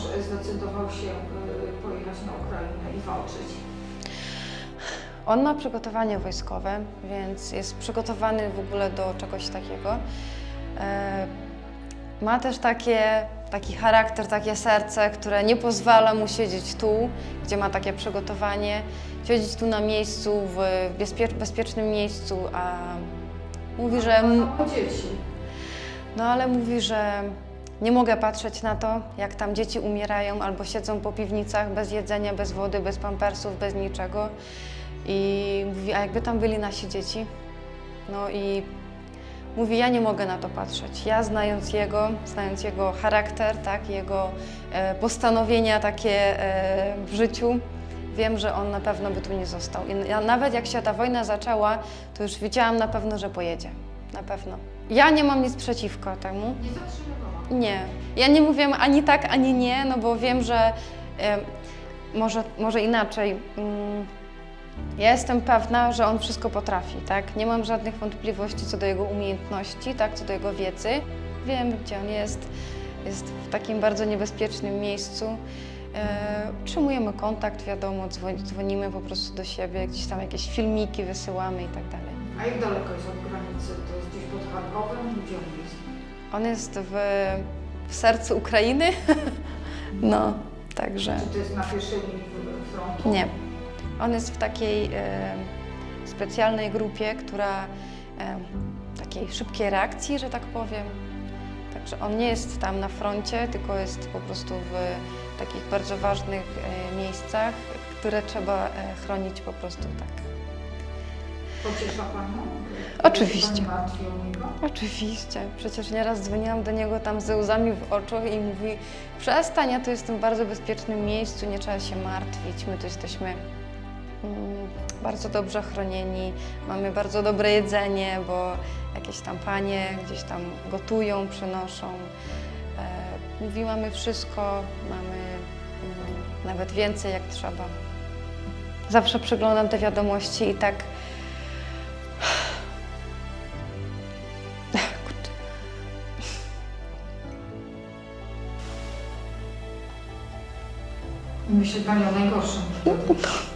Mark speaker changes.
Speaker 1: zdecydował się y, pojechać na Ukrainę i walczyć?
Speaker 2: On ma przygotowanie wojskowe, więc jest przygotowany w ogóle do czegoś takiego. E, Ma też takie, taki charakter, takie serce, które nie pozwala mu siedzieć tu, gdzie ma takie przygotowanie, siedzieć tu na miejscu, w bezpie- bezpiecznym miejscu, a mówi, że...
Speaker 1: Ma dzieci.
Speaker 2: No ale mówi, że nie mogę patrzeć na to, jak tam dzieci umierają albo siedzą po piwnicach bez jedzenia, bez wody, bez pampersów, bez niczego. I mówi, a jakby tam byli nasi dzieci? No i mówi, ja nie mogę na to patrzeć. Ja znając jego, znając jego charakter, tak, jego e, postanowienia takie e, w życiu, wiem, że on na pewno by tu nie został. I ja, nawet jak się ta wojna zaczęła, to już wiedziałam na pewno, że pojedzie. Na pewno. Ja nie mam nic przeciwko temu.
Speaker 1: Nie zatrzymywała.
Speaker 2: Nie. Ja nie mówię ani tak, ani nie, no bo wiem, że może, może inaczej. Mm, ja jestem pewna, że on wszystko potrafi, tak? Nie mam żadnych wątpliwości co do jego umiejętności, tak? Co do jego wiedzy. Wiem, gdzie on jest. Jest w takim bardzo niebezpiecznym miejscu. E, utrzymujemy kontakt, wiadomo, dzwoni, dzwonimy po prostu do siebie, gdzieś tam jakieś filmiki wysyłamy i tak dalej.
Speaker 1: A jak daleko jest od granicy? To jest gdzieś pod Charkowem? Gdzie on jest?
Speaker 2: On jest w, w sercu Ukrainy. No, także
Speaker 1: Czy to jest na pierwszej linii frontu?
Speaker 2: nie. On jest w takiej e, specjalnej grupie, która e, takiej szybkiej reakcji, że tak powiem. Także on nie jest tam na froncie, tylko jest po prostu w takich bardzo ważnych e, miejscach, które trzeba e, chronić po prostu tak.
Speaker 1: Pociesza Panią?
Speaker 2: Oczywiście.
Speaker 1: Pani martwi o niego?
Speaker 2: Oczywiście, przecież nieraz dzwoniłam do niego tam ze łzami w oczach i mówi przestań, ja tu jestem w bardzo bezpiecznym miejscu, nie trzeba się martwić, my tu jesteśmy mm, bardzo dobrze chronieni, mamy bardzo dobre jedzenie, bo jakieś tam panie gdzieś tam gotują, przynoszą. E, mówi, mamy wszystko, mamy mm, nawet więcej jak trzeba. Zawsze przeglądam te wiadomości i tak
Speaker 1: Myśli Pani o najgorszym.